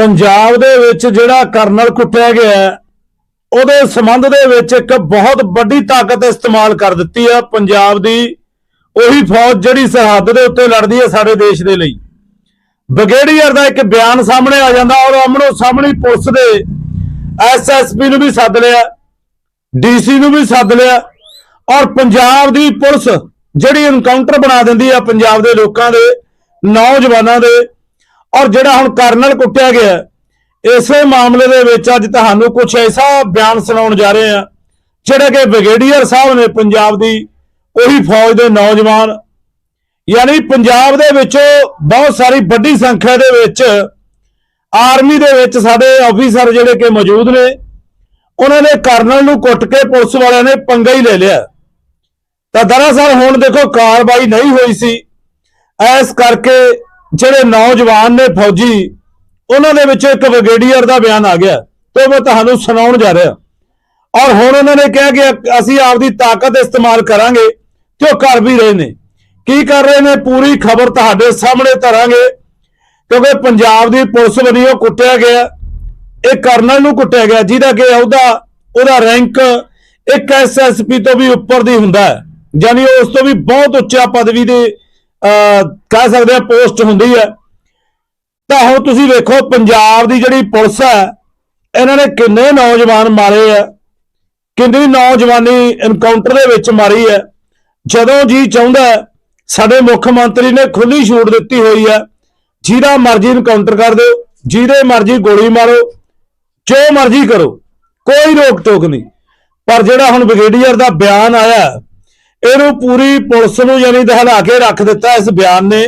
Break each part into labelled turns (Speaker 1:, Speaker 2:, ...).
Speaker 1: ਪੰਜਾਬ ਦੇ ਵਿੱਚ ਜਿਹੜਾ ਕਰਨਲ ਕੁੱਟਿਆ ਗਿਆ ਉਹਦੇ ਸੰਬੰਧ ਦੇ ਵਿੱਚ ਇੱਕ ਬਹੁਤ ਵੱਡੀ ਤਾਕਤ ਇਸਤੇਮਾਲ ਕਰ ਦਿੱਤੀ ਹੈ ਪੰਜਾਬ ਦੀ। ਉਹੀ ਫੌਜ ਜਿਹੜੀ ਸਰਹੱਦ ਦੇ ਉੱਤੇ ਲੜਦੀ ਹੈ ਸਾਡੇ ਦੇਸ਼ ਦੇ ਲਈ। ਬ੍ਰਿਗੇਡੀਅਰ ਦਾ ਇੱਕ ਬਿਆਨ ਸਾਹਮਣੇ ਆ ਜਾਂਦਾ, ਔਰ ਅਮਨੋ ਸਾਹਮਣੀ ਪੁਲਿਸ ਦੇ ਐਸਐਸਪੀ ਨੂੰ ਵੀ ਸੱਦ ਲਿਆ ਡੀਸੀ ਨੂੰ ਵੀ ਸੱਦ ਲਿਆ, ਔਰ ਪੰਜਾਬ ਦੀ ਪੁਲਿਸ ਜਿਹੜੀ ਐਨਕਾਊਂਟਰ ਬਣਾ ਦਿੰਦੀ ਆ ਪੰਜਾਬ ਦੇ ਲੋਕਾਂ ਦੇ, ਨੌਜਵਾਨਾਂ ਦੇ ਔਰ ਜਿਹੜਾ ਹੁਣ ਕਰਨਲ ਕੁੱਟਿਆ ਗਿਆ ਇਸੇ ਮਾਮਲੇ ਦੇ ਵਿੱਚ ਅੱਜ ਤੁਹਾਨੂੰ ਕੁਝ ਐਸਾ ਬਿਆਨ ਸੁਣਾਉਣ ਜਾ ਰਹੇ ਆ ਜਿਹੜੇ ਕਿ ਬ੍ਰਿਗੇਡੀਅਰ ਸਾਹਿਬ ਨੇ ਪੰਜਾਬ ਦੀ ਉਹੀ ਫੌਜ ਦੇ ਨੌਜਵਾਨ, ਯਾਨੀ ਪੰਜਾਬ ਦੇ ਵਿੱਚੋਂ ਬਹੁਤ ਸਾਰੀ ਵੱਡੀ ਸੰਖਿਆ ਦੇ ਵਿੱਚ ਆਰਮੀ ਦੇ ਵਿੱਚ ਸਾਡੇ ਆਫੀਸਰ ਜਿਹੜੇ ਕਿ ਮੌਜੂਦ ਨੇ, ਉਹਨਾਂ ਨੇ ਕਰਨਲ ਨੂੰ ਕੁੱਟ ਕੇ ਪੁਲਿਸ ਵਾਲਿਆਂ ਨੇ ਪੰਗਾ ਹੀ ਲੈ ਲਿਆ। ਤਾਂ ਦਰਅਸਲ ਹੁਣ ਦੇਖੋ, ਕਾਰਵਾਈ ਨਹੀਂ ਹੋਈ ਸੀ। ਐਸ ਕਰਕੇ ਜਿਹੜੇ ਨੌਜਵਾਨ ਨੇ ਫੌਜੀ, ਉਹਨਾਂ ਦੇ ਵਿੱਚ ਇੱਕ ਬ੍ਰਿਗੇਡੀਅਰ ਦਾ ਬਿਆਨ ਆ ਗਿਆ ਤੇ ਮੈਂ ਤੁਹਾਨੂੰ ਸੁਣਾਉਣ ਜਾ ਰਿਹਾ। ਔਰ ਹੁਣ ਉਹਨਾਂ ਨੇ ਕਿਹਾ ਕਿ ਅਸੀਂ ਆਪਦੀ ਤਾਕਤ ਇਸਤੇਮਾਲ ਕਰਾਂਗੇ ਤੇ ਉਹ ਕਰ ਵੀ ਰਹੇ ਨੇ। ਕੀ ਕਰ ਰਹੇ ਨੇ? ਪੂਰੀ ਖਬਰ ਤੁਹਾਡੇ ਸਾਹਮਣੇ ਧਰਾਂਗੇ। ਕਿਉਂਕਿ ਪੰਜਾਬ ਦੀ ਪੁਲਿਸ ਵੱਲੋਂ ਕੁੱਟਿਆ ਗਿਆ। ਇਹ ਕਰਨਲ ਨੂੰ ਕੁੱਟਿਆ ਗਿਆ, ਜਿਹਦਾ ਕਿ ਉਹਦਾ ਉਹਦਾ ਰੈਂਕ ਇੱਕ ਐਸਐਸਪੀ ਤੋਂ ਵੀ ਉੱਪਰ ਦੀ ਹੁੰਦਾ ਹੈ। ਯਾਨੀ ਉਸ ਤੋਂ ਵੀ ਬਹੁਤ ਉੱਚਾ ਪਦਵੀ ਦੇ ਕਹਿ ਸਕਦੇ ਆ ਪੋਸਟ ਹੁੰਦੀ ਹੈ। ਤਾਂ ਹੁਣ ਤੁਸੀਂ ਵੇਖੋ, ਪੰਜਾਬ ਦੀ ਜਿਹੜੀ ਪੁਲਿਸ ਹੈ, ਇਹਨਾਂ ਨੇ ਕਿੰਨੇ ਨੌਜਵਾਨ ਮਾਰੇ ਆ ਕਿੰਨੀ ਨੌਜਵਾਨੀ ਇਨਕਾਊਂਟਰ ਦੇ ਵਿੱਚ ਮਾਰੀ ਹੈ। ਜਦੋਂ ਜੀ ਚਾਹੁੰਦਾ ਸਾਡੇ ਮੁੱਖ ਮੰਤਰੀ ਨੇ ਖੁੱਲੀ ਛੂਟ ਦਿੱਤੀ ਹੋਈ ਹੈ। ਜਿਹਦਾ ਮਰਜ਼ੀ ਇਨਕਾਊਂਟਰ ਕਰ ਦਿਓ, ਜਿਹਦੇ ਮਰਜ਼ੀ ਗੋਲੀ ਮਾਰੋ, ਜੋ ਮਰਜ਼ੀ ਕਰੋ, ਕੋਈ ਰੋਕ ਟੋਕ ਨਹੀਂ। ਪਰ ਜਿਹੜਾ ਹੁਣ ਬ੍ਰਿਗੇਡੀਅਰ ਦਾ ਬਿਆਨ ਆਇਆ ਇਹਨੂੰ ਪੂਰੀ ਪੁਲਿਸ ਨੂੰ ਯਾਨੀ ਦਹਲਾ ਕੇ ਰੱਖ ਦਿੱਤਾ ਇਸ ਬਿਆਨ ਨੇ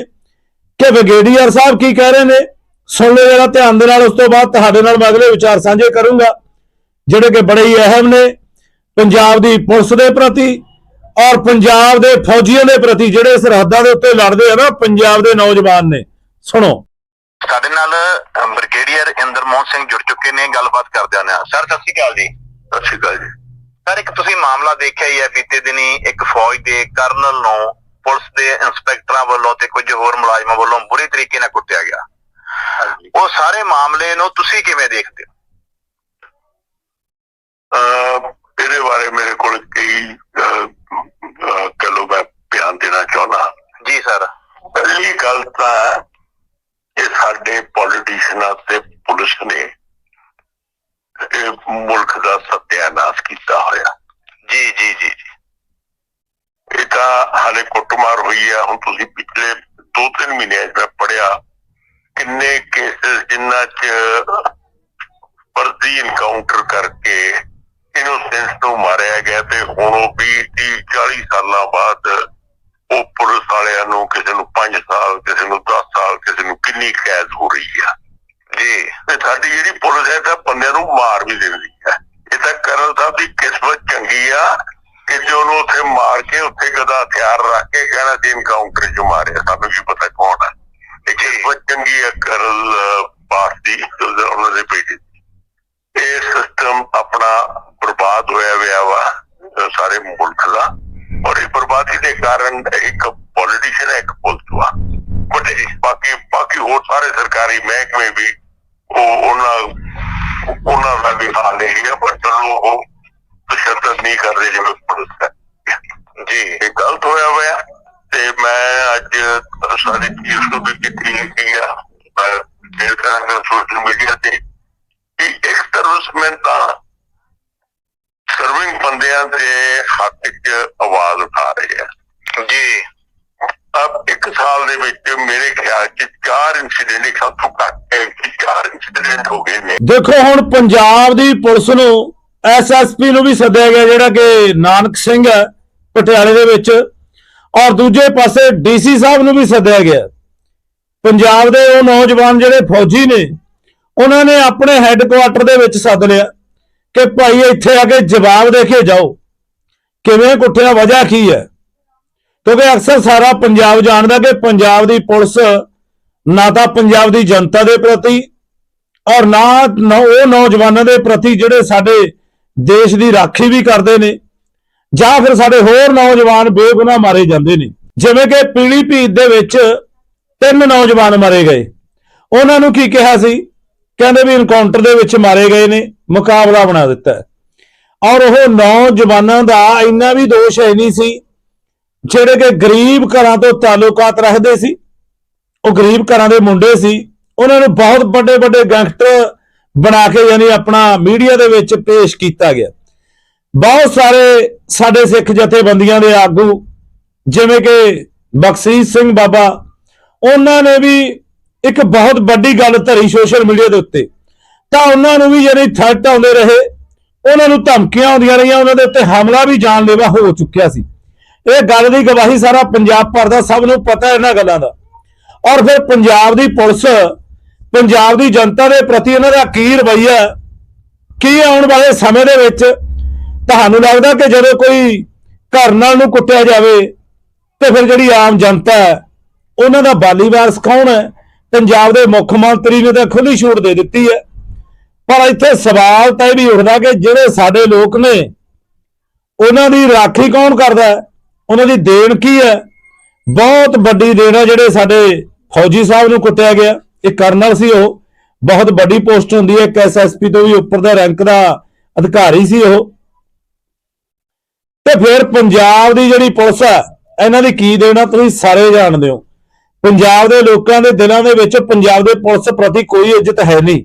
Speaker 1: ਕਿ ਬ੍ਰਿਗੇਡੀਅਰ ਸਾਹਿਬ ਕੀ ਕਹਿ ਰਹੇ ਨੇ। ਸੁਣ ਲਓ ਜਰਾ ਧਿਆਨ ਦੇ ਨਾਲ ਉਸ ਤੋਂ ਬਾਅਦ ਤੁਹਾਡੇ ਨਾਲ ਮੈਂ ਅਗਲੇ ਵਿਚਾਰ ਸਾਂਝੇ ਕਰੂੰਗਾ ਜਿਹੜੇ ਕਿ ਬੜੇ ਹੀ ਅਹਿਮ ਨੇ ਪੰਜਾਬ ਦੀ ਪੁਲਿਸ ਦੇ ਪ੍ਰਤੀ ਔਰ ਪੰਜਾਬ ਦੇ ਫੌਜੀਆਂ ਦੇ ਪ੍ਰਤੀ ਜਿਹੜੇ ਸਰਹੱਦਾਂ ਦੇ ਉੱਤੇ ਲੜਦੇ ਆ ਨਾ ਪੰਜਾਬ ਦੇ ਨੌਜਵਾਨ ਨੇ। ਸੁਣੋ।
Speaker 2: ਸਾਡੇ ਨਾਲ ਬ੍ਰਿਗੇਡੀਅਰ ਇੰਦਰਮੋਹਨ ਸਿੰਘ ਜੁੜ ਚੁੱਕੇ ਨੇ ਗੱਲਬਾਤ ਕਰਦੇ ਹਾਂ ਸਰ ਸਤਿ ਸ਼੍ਰੀ ਅਕਾਲ ਜੀ। ਸਤਿ ਸ਼੍ਰੀ ਅਕਾਲ ਜੀ। ਸਰ ਇੱਕ ਤੁਸੀਂ ਮਾਮਲਾ ਦੇਖਿਆ ਹੀ ਹੈ ਬੀਤੇ ਦਿਨੀ ਇੱਕ ਫੌਜ ਦੇ ਕਰਨਲ ਨੂੰ ਪੁਲਿਸ ਦੇ ਇੰਸਪੈਕਟਰਾਂ ਵੱਲੋਂ ਤੇ ਕੁਝ ਹੋਰ ਮੁਲਾਜ਼ਮਾਂ ਵੱਲੋਂ ਬੁਰੀ ਤਰੀਕੇ ਨਾਲ ਕੁੱਟਿਆ ਗਿਆ। ਉਹ ਸਾਰੇ ਮਾਮਲੇ ਨੂੰ ਤੁਸੀਂ ਕਿਵੇਂ ਦੇਖਦੇ ਹੋ?
Speaker 3: ਇਹਦੇ ਬਾਰੇ ਮੇਰੇ ਕੋਲ ਕਈ ਕਲੋ ਮੈਂ ਬਿਆਨ ਦੇਣਾ ਚਾਹੁੰਦਾ।
Speaker 2: ਜੀ ਸਰ।
Speaker 3: ਪਹਿਲੀ ਗੱਲ ਤਾਂ ਇਹ ਸਾਡੇ ਪੋਲੀਟੀਸ਼ੀਅਨਾਂ ਤੇ ਪੁਲਿਸ ਨੇ ਇਹ ਮੁਲਕ ਦਾ ਸਤਿਆਨਾਸ਼ ਕੀਤਾ ਹੋਇਆ।
Speaker 2: ਜੀ ਜੀ ਜੀ
Speaker 3: ਇਹ ਤਾਂ ਹਾਲੇ ਕੁੱਟਮਾਰ ਹੋਈ ਆ। ਹੁਣ ਤੁਸੀਂ ਪਿਛਲੇ 2-3 ਮਹੀਨਿਆਂ 'ਚ ਮੈਂ ਪੜਿਆ ਕਿੰਨੇ ਕੇਸਸ ਜਿਨ੍ਹਾਂ 'ਚ ਪਰਦੀ ਇਨਕਾਊਂਟਰ ਕਰਕੇ ਇਨੋਸੈਂਸ ਨੂੰ ਮਾਰਿਆ ਗਿਆ ਤੇ ਹੁਣ ਉਹ ਵੀ 30 40 ਸਾਲਾਂ ਬਾਅਦ ਉਹ ਪੁਲਿਸ ਵਾਲਿਆਂ ਨੂੰ ਕਿਸੇ ਨੂੰ 5 ਸਾਲ, ਕਿਸੇ ਨੂੰ 10 ਸਾਲ, ਕਿਸੇ ਨੂੰ ਕਿੰਨੀ ਕੈਦ ਹੋ ਰਹੀ ਆ।
Speaker 2: ਜੀ
Speaker 3: ਤੇ ਸਾਡੀ ਜਿਹੜੀ ਪੁਲਿਸ ਹੈ ਤਾਂ ਬੰਦਿਆਂ ਨੂੰ ਮਾਰ ਵੀ ਦਿੰਦੀ ਹੈ। ਇਹ ਤਾਂ ਕਰਨਲ ਸਾਹਿਬ ਦੀ ਕਿਸਮਤ ਚੰਗੀ ਆ ਕਿ ਜੇ ਉਹਨੂੰ ਉੱਥੇ ਮਾਰ ਕੇ ਉੱਥੇ ਕਦਾ ਹਥਿਆਰ ਰੱਖ ਕੇ ਕਹਿਣਾ ਸੀ ਇਨਕਾਊਂਟਰ ਚ ਮਾਰਿਆ ਸਾਨੂੰ ਕੀ ਪਤਾ ਕੌਣ ਹੈ ਇਹ ਕਿਸਮਤ ਚੰਗੀ ਹੈ ਕਰਨਲ ਪਾਸ ਦੀ ਉਹਨਾਂ ਦੇ। ਬੇਟੇ। ਇਹ ਸਿਸਟਮ ਆਪਣਾ ਬਰਬਾਦ ਹੋਇਆ ਹੋਇਆ ਵਾ ਸਾਰੇ ਮੁਲਕ ਦਾ। ਔਰ ਇਹ ਬਰਬਾਦੀ ਦੇ ਕਾਰਨ ਇੱਕ ਪੋਲੀਟੀਸ਼ੀਅਨ ਹੈ ਇੱਕ ਪੁਲਿਸ ਵਾ। ਬਟ ਬਾਕੀ ਬਾਕੀ ਹੋਰ ਸਾਰੇ ਸਰਕਾਰੀ ਮਹਿਕਮੇ ਵੀ ਉਹਨਾਂ ਉਹਨਾਂ ਦਾ ਵੀ ਹਾਲ ਇਹ ਹੈ ਪਰ ਚਲੋ ਉਹ ਤਸ਼ੱਦਦ ਨਹੀਂ ਕਰਦੇ ਜਿਵੇਂ ਪੁਲਿਸ ਹੈ।
Speaker 2: ਜੀ।
Speaker 3: ਇਹ ਗਲਤ ਹੋਇਆ ਹੋਇਆ ਤੇ ਮੈਂ ਅੱਜ ਸਾਰੇ ਚੀਜ਼ ਨੂੰ ਵੀ ਕੀਤੀ ਲਿਖੀ ਆ। ਮੈਂ ਕਰਾਂਗਾ ਸੋਸ਼ਲ ਮੀਡੀਆ ਤੇ ਕਿ ਇੱਕ ਤਰ੍ਹਾਂ ਤਾਂ ਸਰਵਿੰਗ ਬੰਦਿਆਂ ਦੇ ਹੱਕ 'ਚ ਆਵਾਜ਼ ਉਠਾ ਰਹੇ ਆ
Speaker 2: ਜੀ।
Speaker 3: ਅਬ ਇੱਕ ਸਾਲ ਦੇ ਵਿੱਚ ਮੇਰੇ ਖਿਆਲ 'ਚ ਚਾਰ ਇਨਸੀਡੈਂਟ ਇੱਕ ਸਭ ਤੋਂ ਘੱਟ ਹੈ ਕਿ ਚਾਰ ਇਨਸੀਡੈਂਟ ਹੋ ਗਏ ਨੇ।
Speaker 1: ਦੇਖੋ ਹੁਣ ਪੰਜਾਬ ਦੀ ਪੁਲਿਸ ਨੂੰ ਐਸਐਸਪੀ ਨੂੰ ਵੀ ਸੱਦਿਆ ਗਿਆ ਜਿਹੜਾ ਕਿ ਨਾਨਕ ਸਿੰਘ ਹੈ, ਪਟਿਆਲੇ ਦੇ ਵਿੱਚ। ਔਰ ਦੂਜੇ ਪਾਸੇ ਡੀਸੀ ਸਾਹਿਬ ਨੂੰ ਵੀ ਸੱਦਿਆ ਗਿਆ। ਪੰਜਾਬ ਦੇ ਉਹ ਨੌਜਵਾਨ ਜਿਹੜੇ ਫੌਜੀ ਨੇ, ਉਹਨਾਂ ਨੇ ਆਪਣੇ ਹੈੱਡਕੁਆਟਰ ਦੇ ਵਿੱਚ ਸੱਦ ਲਿਆ ਕਿ ਭਾਈ ਇੱਥੇ ਆ ਕੇ ਜਵਾਬ ਦੇ ਕੇ ਜਾਓ। ਕਿਵੇਂ ਕੁੱਟਿਆ ਵਜ੍ਹਾ ਕੀ ਹੈ? ਕਿਉਂਕਿ ਅਕਸਰ ਸਾਰਾ ਪੰਜਾਬ ਜਾਣਦਾ ਕਿ ਪੰਜਾਬ ਦੀ ਪੁਲਿਸ ਨਾ ਤਾਂ ਪੰਜਾਬ ਦੀ ਜਨਤਾ ਦੇ ਪ੍ਰਤੀ ਔਰ ਨਾ ਉਹ ਨੌਜਵਾਨਾਂ ਦੇ ਪ੍ਰਤੀ ਜਿਹੜੇ ਸਾਡੇ ਦੇਸ਼ ਦੀ ਰਾਖੀ ਵੀ ਕਰਦੇ ਨੇ, ਜਾਂ ਫਿਰ ਸਾਡੇ ਹੋਰ ਨੌਜਵਾਨ ਬੇਗੁਨਾਹ ਮਾਰੇ ਜਾਂਦੇ ਨੇ। ਜਿਵੇਂ ਕਿ ਪੀਲੀਭੀਤ ਦੇ ਵਿੱਚ ਤਿੰਨ ਨੌਜਵਾਨ ਮਾਰੇ ਗਏ। ਉਹਨਾਂ ਨੂੰ ਕੀ ਕਿਹਾ ਸੀ? ਕਹਿੰਦੇ ਵੀ ਇਨਕਾਊਂਟਰ ਦੇ ਵਿੱਚ ਮਾਰੇ ਗਏ ਨੇ, ਮੁਕਾਬਲਾ ਬਣਾ ਦਿੱਤਾ। ਔਰ ਉਹ ਨੌਜਵਾਨਾਂ ਦਾ ਇੰਨਾ ਵੀ ਦੋਸ਼ ਹੈ ਨਹੀਂ ਸੀ ਜਿਹੜੇ ਕਿ ਗਰੀਬ ਘਰਾਂ ਤੋਂ ਤਾਲੁਕਾਤ ਰੱਖਦੇ ਸੀ, ਉਹ ਗਰੀਬ ਘਰਾਂ ਦੇ ਮੁੰਡੇ ਸੀ, ਉਹਨਾਂ ਨੂੰ ਬਹੁਤ ਵੱਡੇ ਵੱਡੇ ਗੈਂਗਸਟਰ ਬਣਾ ਕੇ ਯਾਨੀ ਆਪਣਾ ਮੀਡੀਆ ਦੇ ਵਿੱਚ ਪੇਸ਼ ਕੀਤਾ ਗਿਆ। ਬਹੁਤ ਸਾਰੇ ਸਾਡੇ ਸਿੱਖ ਜਥੇਬੰਦੀਆਂ ਦੇ ਆਗੂ, ਜਿਵੇਂ ਕਿ ਬਖਸ਼ੀਸ਼ ਸਿੰਘ ਬਾਬਾ, ਉਹਨਾਂ ਨੇ ਵੀ ਇੱਕ ਬਹੁਤ ਵੱਡੀ ਗੱਲ ਧਰੀ ਸੋਸ਼ਲ ਮੀਡੀਆ ਦੇ ਉੱਤੇ। ਤਾਂ ਉਹਨਾਂ ਨੂੰ ਵੀ ਯਾਨੀ ਥ੍ਰੈਟ ਆਉਂਦੇ ਰਹੇ, ਉਹਨਾਂ ਨੂੰ ਧਮਕੀਆਂ ਆਉਂਦੀਆਂ ਰਹੀਆਂ, ਉਹਨਾਂ ਦੇ ਉੱਤੇ ਹਮਲਾ ਵੀ ਜਾਨਲੇਵਾ ਹੋ ਚੁੱਕਿਆ ਸੀ। ਇਹ ਗੱਲ ਦੀ ਗਵਾਹੀ ਸਾਰਾ ਪੰਜਾਬ ਭਰ ਦਾ, ਸਭ ਨੂੰ ਪਤਾ ਇਹਨਾਂ ਗੱਲਾਂ ਦਾ। ਔਰ ਫਿਰ ਪੰਜਾਬ ਦੀ ਪੁਲਿਸ, ਪੰਜਾਬ ਦੀ ਜਨਤਾ ਦੇ ਪ੍ਰਤੀ ਇਹਨਾਂ ਦਾ ਕੀ ਰਵੱਈਆ ਕੀ ਆਉਣ ਵਾਲੇ ਸਮੇਂ ਦੇ ਵਿੱਚ? ਤੁਹਾਨੂੰ ਲੱਗਦਾ ਕਿ ਜਦੋਂ ਕੋਈ ਘਰ ਨਾਲ ਨੂੰ ਕੁੱਟਿਆ ਜਾਵੇ, ਤੇ ਫਿਰ ਜਿਹੜੀ ਆਮ ਜਨਤਾ ਹੈ, ਉਹਨਾਂ ਦਾ ਬਾਲੀ ਵਾਰਸ ਕੌਣ ਹੈ? ਪੰਜਾਬ ਦੇ ਮੁੱਖ ਮੰਤਰੀ ਨੇ ਤਾਂ ਖੁੱਲੀ ਛੂਟ ਦੇ ਦਿੱਤੀ ਹੈ। ਪਰ ਇੱਥੇ ਸਵਾਲ ਤਾਂ ਇਹ ਵੀ ਉੱਠਦਾ ਕਿ ਜਿਹੜੇ ਸਾਡੇ ਲੋਕ ਨੇ, ਉਹਨਾਂ ਦੀ ਰਾਖੀ ਕੌਣ ਕਰਦਾ ਹੈ? ਉਹਨਾਂ ਦੀ ਦੇਣ ਕੀ ਹੈ? ਬਹੁਤ ਵੱਡੀ ਦੇਣ ਹੈ ਜਿਹੜੇ ਸਾਡੇ ਫੌਜੀ ਸਾਹਿਬ ਨੂੰ ਕੁੱਟਿਆ ਗਿਆ। ਇਹ ਕਰਨਲ ਸੀ ਉਹ। ਬਹੁਤ ਵੱਡੀ ਪੋਸਟ ਹੁੰਦੀ ਹੈ। ਇੱਕ ਐਸਐਸਪੀ ਤੋਂ ਵੀ ਉੱਪਰ ਦਾ ਰੈਂਕ ਦਾ ਅਧਿਕਾਰੀ ਸੀ ਉਹ। ਤੇ ਫਿਰ ਪੰਜਾਬ ਦੀ ਜਿਹੜੀ ਪੁਲਿਸ ਹੈ, ਇਹਨਾਂ ਦੀ ਕੀ ਦੇਣਾ ਤੁਸੀਂ ਸਾਰੇ ਜਾਣਦੇ ਹੋ। ਪੰਜਾਬ ਦੇ ਲੋਕਾਂ ਦੇ ਦਿਲਾਂ ਦੇ ਵਿੱਚ ਪੰਜਾਬ ਦੇ ਪੁਲਿਸ ਪ੍ਰਤੀ ਕੋਈ ਇੱਜ਼ਤ ਹੈ ਨਹੀਂ।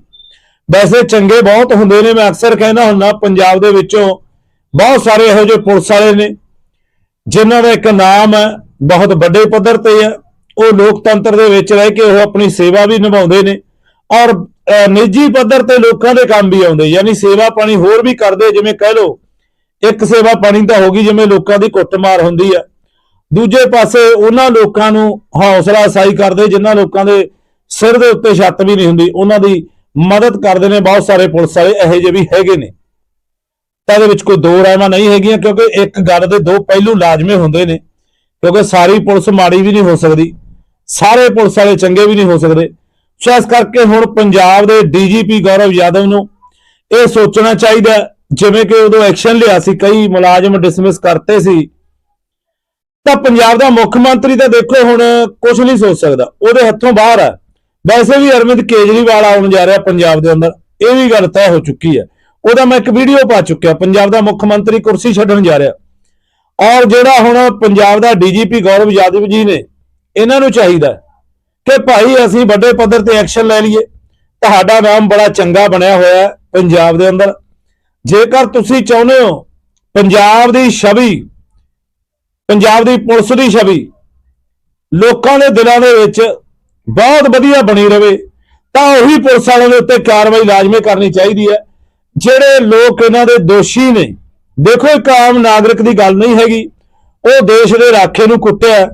Speaker 1: ਵੈਸੇ ਚੰਗੇ ਬਹੁਤ ਹੁੰਦੇ ਨੇ, ਮੈਂ ਅਕਸਰ ਕਹਿੰਦਾ ਹੁੰਦਾ, ਪੰਜਾਬ ਦੇ ਵਿੱਚੋਂ ਬਹੁਤ ਸਾਰੇ ਇਹੋ ਜਿਹੇ ਪੁਲਿਸ ਵਾਲੇ ਨੇ। ਜਿਨ੍ਹਾਂ ਦਾ ਇੱਕ ਨਾਮ ਹੈ, ਬਹੁਤ ਵੱਡੇ ਪੱਧਰ ਤੇ ਹੈ। ਉਹ ਲੋਕਤੰਤਰ ਦੇ ਵਿੱਚ ਰਹਿ ਕੇ ਉਹ ਆਪਣੀ ਸੇਵਾ ਵੀ ਨਿਭਾਉਂਦੇ ਨੇ। ਔਰ ਨਿੱਜੀ ਪੱਧਰ ਤੇ ਲੋਕਾਂ ਦੇ ਕੰਮ ਵੀ ਆਉਂਦੇ, ਯਾਨੀ ਸੇਵਾ ਪਾਣੀ ਹੋਰ ਵੀ ਕਰਦੇ, ਜਿਵੇਂ ਕਹਿ ਲਓ, ਇੱਕ ਸੇਵਾ ਪਾਣੀ ਤਾਂ ਹੋ ਗਈ, ਜਿਵੇਂ ਲੋਕਾਂ ਦੀ ਕੁੱਟਮਾਰ ਹੁੰਦੀ ਆ ਦੂਜੇ ਪਾਸੇ ਉਹਨਾਂ ਲੋਕਾਂ ਨੂੰ ਹੌਸਲਾ ਅਸਾਈ ਕਰਦੇ, ਜਿਨ੍ਹਾਂ ਲੋਕਾਂ ਦੇ ਸਿਰ ਦੇ ਉੱਤੇ ਛੱਤ ਵੀ ਨਹੀਂ ਹੁੰਦੀ, ਉਹਨਾਂ ਦੀ ਮਦਦ ਕਰਦੇ ਨੇ। ਬਹੁਤ ਸਾਰੇ ਪੁਲਿਸ ਵਾਲੇ ਇਹੋ ਜਿਹੇ ਵੀ ਹੈਗੇ ਨੇ। ਤਾਂ ਇਹਦੇ ਵਿੱਚ ਕੋਈ ਦੋ ਰਾਇਮਾ ਨਹੀਂ ਹੈਗੀਆਂ, ਕਿਉਂਕਿ ਇੱਕ ਗੱਲ ਦੇ ਦੋ ਪਹਿਲੂ ਲਾਜ਼ਮੀ ਹੁੰਦੇ ਨੇ, ਕਿਉਂਕਿ ਸਾਰੀ ਪੁਲਿਸ ਮਾੜੀ ਵੀ ਨਹੀਂ ਹੋ ਸਕਦੀ, ਸਾਰੇ ਪੁਲਿਸ ਵਾਲੇ ਚੰਗੇ ਵੀ ਨਹੀਂ ਹੋ ਸਕਦੇ। ਸੋ ਇਸ ਕਰਕੇ ਹੁਣ ਪੰਜਾਬ ਦੇ ਡੀਜੀਪੀ ਗੌਰਵ ਯਾਦਵ ਨੂੰ ਇਹ ਸੋਚਣਾ ਚਾਹੀਦਾ ਜਿਵੇਂ ਕਿ ਉਦੋਂ ਐਕਸ਼ਨ ਲਿਆ ਸੀ, ਕਈ ਮੁਲਾਜ਼ਮ ਡਿਸਮਿਸ ਕਰਤੇ ਸੀ। ਤਾਂ ਪੰਜਾਬ ਦਾ ਮੁੱਖ ਮੰਤਰੀ ਤਾਂ ਦੇਖੋ ਹੁਣ ਕੁਝ ਨਹੀਂ ਸੋਚ ਸਕਦਾ, ਉਹਦੇ ਹੱਥੋਂ ਬਾਹਰ ਹੈ। ਵੈਸੇ ਵੀ ਅਰਵਿੰਦ ਕੇਜਰੀਵਾਲ ਆਉਣ ਜਾ ਰਿਹਾ ਪੰਜਾਬ ਦੇ ਅੰਦਰ, ਇਹ ਵੀ ਗੱਲ ਤੈਅ ਹੋ ਚੁੱਕੀ ਹੈ। ਉਹਦਾ ਮੈਂ ਇੱਕ ਵੀਡੀਓ ਪਾ ਚੁੱਕਿਆ, ਪੰਜਾਬ ਦਾ ਮੁੱਖ ਮੰਤਰੀ ਕੁਰਸੀ ਛੱਡਣ ਜਾ ਰਿਹਾ। ਔਰ ਜਿਹੜਾ ਹੁਣ ਪੰਜਾਬ ਦਾ ਡੀਜੀਪੀ ਗੌਰਵ ਯਾਦਵ ਜੀ ਨੇ, ਇਹਨਾਂ ਨੂੰ ਚਾਹੀਦਾ ਕਿ ਭਾਈ ਅਸੀਂ ਵੱਡੇ ਪੱਧਰ ਤੇ ਐਕਸ਼ਨ ਲੈ ਲਈਏ। ਤੁਹਾਡਾ ਨਾਮ ਬੜਾ ਚੰਗਾ ਬਣਿਆ ਹੋਇਆ ਹੈ ਪੰਜਾਬ ਦੇ ਅੰਦਰ। ਜੇਕਰ ਤੁਸੀਂ ਚਾਹੁੰਦੇ ਹੋ ਪੰਜਾਬ ਦੀ ਛਵੀ, ਪੰਜਾਬ ਦੀ ਪੁਲਿਸ ਦੀ ਛਵੀ ਲੋਕਾਂ ਦੇ ਦਿਲਾਂ ਦੇ ਵਿੱਚ ਬਹੁਤ ਵਧੀਆ ਬਣੀ ਰਵੇ, ਤਾਂ ਉਹੀ ਪੁਲਿਸ ਵਾਲਿਆਂ ਦੇ ਉੱਤੇ ਕਾਰਵਾਈ ਲਾਜ਼ਮੀ ਕਰਨੀ ਚਾਹੀਦੀ ਹੈ। ਜਿਹੜੇ ਲੋਕ ਇਹਨਾਂ ਦੇ ਦੋਸ਼ੀ ਨੇ, ਦੇਖੋ ਇੱਕ ਆਮ ਨਾਗਰਿਕ ਦੀ ਗੱਲ ਨਹੀਂ ਹੈਗੀ। ਉਹ ਦੇਸ਼ ਦੇ ਰਾਖੇ ਨੂੰ ਕੁੱਟਿਆ।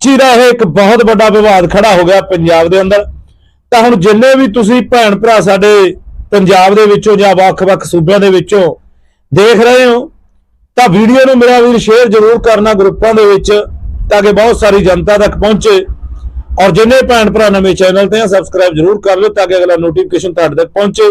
Speaker 1: ਚੀਰਾ ਇਹ ਇੱਕ ਬਹੁਤ ਵੱਡਾ ਵਿਵਾਦ ਖੜਾ ਹੋ ਗਿਆ ਪੰਜਾਬ ਦੇ ਅੰਦਰ। ਤਾਂ ਹੁਣ ਜਿੰਨੇ ਵੀ ਤੁਸੀਂ ਭੈਣ ਭਰਾ ਸਾਡੇ ਪੰਜਾਬ ਦੇ ਵਿੱਚੋਂ ਜਾਂ ਵੱਖ-ਵੱਖ ਸੂਬਿਆਂ ਦੇ ਵਿੱਚੋਂ ਦੇਖ ਰਹੇ ਹੋ, ਤਾਂ ਵੀਡੀਓ ਨੂੰ ਮੇਰਾ ਵੀਰ ਸ਼ੇਅਰ ਜ਼ਰੂਰ ਕਰਨਾ ਗਰੁੱਪਾਂ ਦੇ ਵਿੱਚ, ਤਾਂ ਕਿ ਬਹੁਤ ਸਾਰੀ ਜਨਤਾ ਤੱਕ ਪਹੁੰਚੇ। ਔਰ ਜਿੰਨੇ ਭੈਣ ਭਰਾ ਨਵੇਂ ਚੈਨਲ ਤੇ ਆ ਸਬਸਕ੍ਰਾਈਬ ਜ਼ਰੂਰ ਕਰ ਲਓ, ਤਾਂ ਕਿ ਅਗਲਾ ਨੋਟੀਫਿਕੇਸ਼ਨ ਤੁਹਾਡੇ ਤੱਕ ਪਹੁੰਚੇ।